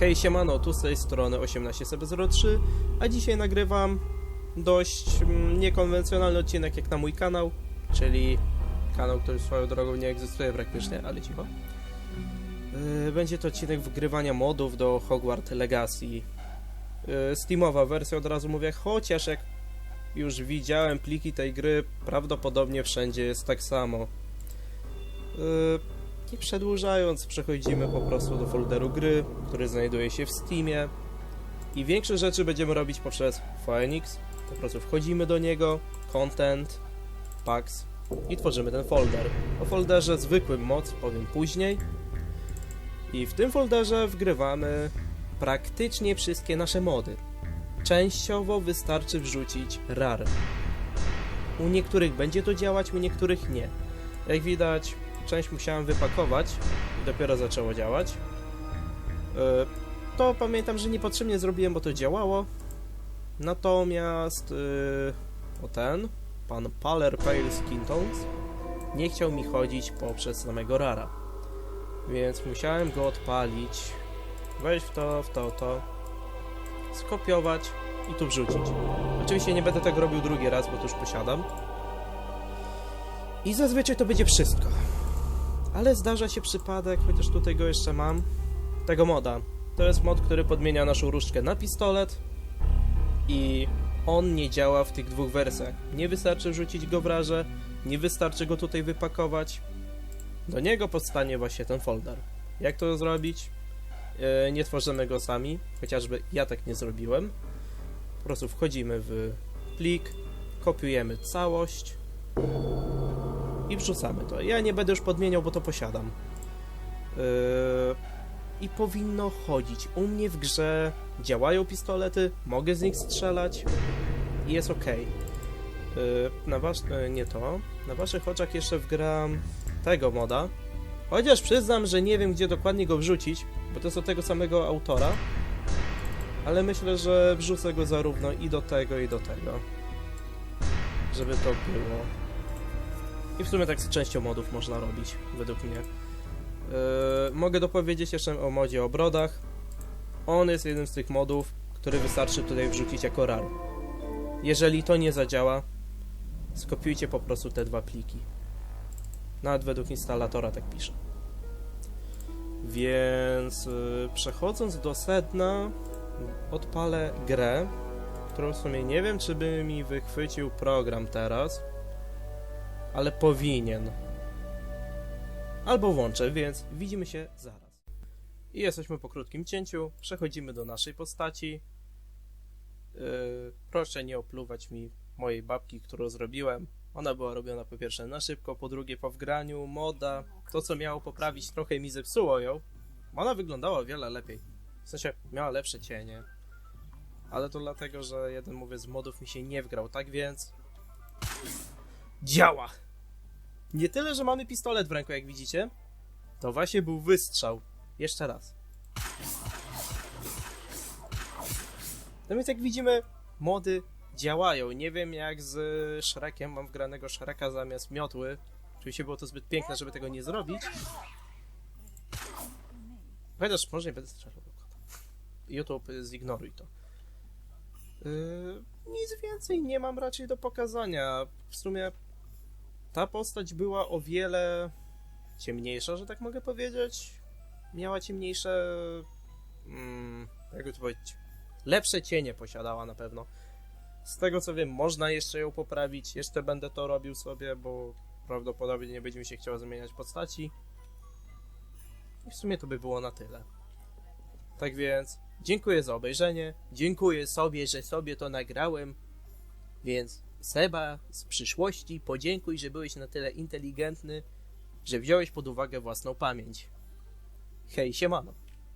Hej, siemano, tu z tej strony 18CB03, a dzisiaj nagrywam dość mm, niekonwencjonalny odcinek jak na mój kanał, czyli kanał, który swoją drogą nie egzystuje praktycznie, ale cicho. Yy, Będzie to odcinek wgrywania modów do Hogwarts Legacy. Yy, Steamowa wersja od razu mówię, chociaż jak już widziałem pliki tej gry, prawdopodobnie wszędzie jest tak samo. Nie przedłużając, przechodzimy po prostu do folderu gry, który znajduje się w Steamie i większe rzeczy będziemy robić poprzez Phoenix. Po prostu wchodzimy do niego, Content, Packs i tworzymy ten folder. O folderze zwykłym moc powiem później. I w tym folderze wgrywamy praktycznie wszystkie nasze mody. Częściowo wystarczy wrzucić RAR. U niektórych będzie to działać, u niektórych nie. Jak widać, część musiałem wypakować i dopiero zaczęło działać. Yy, To pamiętam, że niepotrzebnie zrobiłem, bo to działało. Natomiast yy, o ten, pan Paler Pale Skin Tones, nie chciał mi chodzić poprzez samego rara. Więc musiałem go odpalić, wejść w to, w to, to, skopiować i tu wrzucić. Oczywiście nie będę tego robił drugi raz, bo to już posiadam. I zazwyczaj to będzie wszystko. Ale zdarza się przypadek, chociaż tutaj go jeszcze mam, tego moda. To jest mod, który podmienia naszą różdżkę na pistolet i on nie działa w tych dwóch wersjach. Nie wystarczy wrzucić go w rarze, nie wystarczy go tutaj wypakować. Do niego powstanie właśnie ten folder. Jak to zrobić? Yy, nie tworzymy go sami, chociażby ja tak nie zrobiłem. Po prostu wchodzimy w plik, kopiujemy całość, i wrzucamy to. Ja nie będę już podmieniał, bo to posiadam. Yy, I powinno chodzić. U mnie w grze działają pistolety, mogę z nich strzelać i jest ok. Yy, na wasz... Yy, nie to. Na waszych oczach jeszcze wgram tego moda. Chociaż przyznam, że nie wiem, gdzie dokładnie go wrzucić, bo to jest od tego samego autora. Ale myślę, że wrzucę go zarówno i do tego, i do tego. Żeby to było. I w sumie tak z częścią modów można robić, według mnie. Yy, mogę dopowiedzieć jeszcze o modzie o brodach. On jest jednym z tych modów, który wystarczy tutaj wrzucić jako RAR. Jeżeli to nie zadziała, skopiujcie po prostu te dwa pliki. Nawet według instalatora tak pisze. Więc yy, przechodząc do sedna, odpalę grę, którą w sumie nie wiem, czy by mi wychwycił program teraz ale powinien. Albo włączę, więc widzimy się zaraz. I jesteśmy po krótkim cięciu. Przechodzimy do naszej postaci. Yy, proszę nie opluwać mi mojej babki, którą zrobiłem. Ona była robiona po pierwsze na szybko, po drugie po wgraniu, moda. To, co miało poprawić, trochę mi zepsuło ją. Ona wyglądała wiele lepiej. W sensie, miała lepsze cienie. Ale to dlatego, że jeden, mówię, z modów mi się nie wgrał. Tak więc... Działa! Nie tyle, że mamy pistolet w ręku, jak widzicie. To właśnie był wystrzał. Jeszcze raz. Więc jak widzimy, mody działają. Nie wiem jak z Shrekiem, mam wgranego Shreka zamiast miotły. Oczywiście było to zbyt piękne, żeby tego nie zrobić. Chociaż może nie będę strzelał do kota. YouTube, zignoruj to. Yy, nic więcej nie mam raczej do pokazania. W sumie ta postać była o wiele ciemniejsza, że tak mogę powiedzieć. Miała ciemniejsze. Mm, jakby to powiedzieć. Lepsze cienie posiadała na pewno. Z tego co wiem, można jeszcze ją poprawić. Jeszcze będę to robił sobie, bo prawdopodobnie nie będzie mi się chciało zmieniać postaci. I w sumie to by było na tyle. Tak więc, dziękuję za obejrzenie. Dziękuję sobie, że sobie to nagrałem. Więc Seba z przyszłości, podziękuj, że byłeś na tyle inteligentny, że wziąłeś pod uwagę własną pamięć. Hej, siemano.